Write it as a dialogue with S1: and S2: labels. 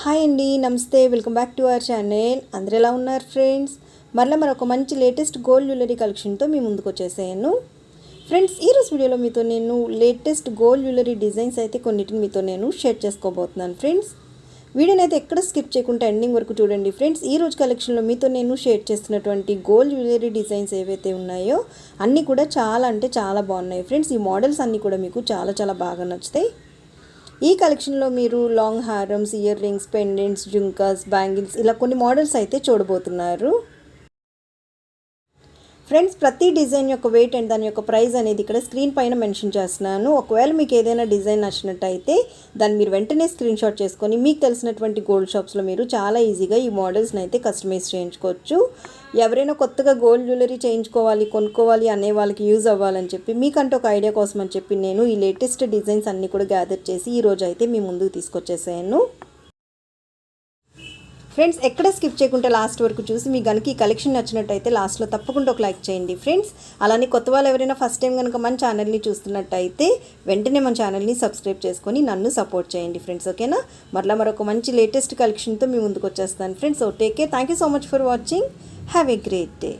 S1: Hi అండి నమస్తే welcome back to our channel. అందరు ఎలా ఉన్నారు ఫ్రెండ్స్? మరలా మరొక మంచి లేటెస్ట్ గోల్డ్ జ్యువెలరీ కలెక్షన్తో మీ ముందుకు వచ్చేసాను ఫ్రెండ్స్ ఈరోజు వీడియోలో మీతో నేను లేటెస్ట్ గోల్డ్ జ్యువెలరీ డిజైన్స్ అయితే కొన్నిటిని మీతో నేను షేర్ చేసుకోబోతున్నాను ఫ్రెండ్స్. వీడియోని అయితే ఎక్కడ స్కిప్ చేయకుండా ఎండింగ్ వరకు చూడండి ఫ్రెండ్స్. ఈ రోజు కలెక్షన్లో మీతో నేను షేర్ చేస్తున్నటువంటి గోల్డ్ జ్యువెలరీ డిజైన్స్ ఏవైతే ఉన్నాయో అన్నీ కూడా చాలా అంటే చాలా బాగున్నాయి ఫ్రెండ్స్. ఈ మోడల్స్ అన్నీ కూడా మీకు చాలా చాలా బాగా నచ్చుతాయి. ఈ కలెక్షన్లో మీరు లాంగ్ హారమ్స్ ఇయర్ రింగ్స్ పెండెంట్స్ జుంకాస్ బ్యాంగిల్స్ ఇలా కొన్ని మోడల్స్ అయితే చూడబోతున్నారు. ఫ్రెండ్స్ ప్రతి డిజైన్ యొక్క వెయిట్ అండ్ దాని యొక్క ప్రైస్ అనేది ఇక్కడ స్క్రీన్ పైన మెన్షన్ చేస్తున్నాను. ఒకవేళ మీకు ఏదైనా డిజైన్ నచ్చినట్టయితే దాన్ని మీరు వెంటనే స్క్రీన్ షాట్ చేసుకొని మీకు తెలిసినటువంటి గోల్డ్ షాప్స్లో మీరు చాలా ఈజీగా ఈ మోడల్స్ని అయితే కస్టమైజ్ చేయించుకోవచ్చు. ఎవరైనా కొత్తగా గోల్డ్ జ్యువెలరీ చేయించుకోవాలి కొనుక్కోవాలి అనే వాళ్ళకి యూజ్ అవ్వాలని చెప్పి మీకంటే ఒక ఐడియా కోసం అని చెప్పి నేను ఈ లేటెస్ట్ డిజైన్స్ అన్నీ కూడా గ్యాదర్ చేసి ఈరోజు అయితే మీ ముందుకు తీసుకొచ్చేసాను. ఫ్రెండ్స్ ఎక్కడ స్కిప్ చేయకుండా లాస్ట్ వరకు చూసి మీ కనుక ఈ కలెక్షన్ నచ్చినట్టయితే లాస్ట్లో తప్పకుండా ఒక లైక్ చేయండి. ఫ్రెండ్స్ అలానే కొత్త వాళ్ళు ఎవరైనా ఫస్ట్ టైం కనుక మన ఛానల్ని చూస్తున్నట్టయితే వెంటనే మన ఛానల్ని సబ్స్క్రైబ్ చేసుకొని నన్ను సపోర్ట్ చేయండి ఫ్రెండ్స్ ఓకేనా మరలా మరొక మంచి లేటెస్ట్ కలెక్షన్తో మీ ముందుకు వచ్చేస్తాను. Friends oh take care thank you so much for watching have a great day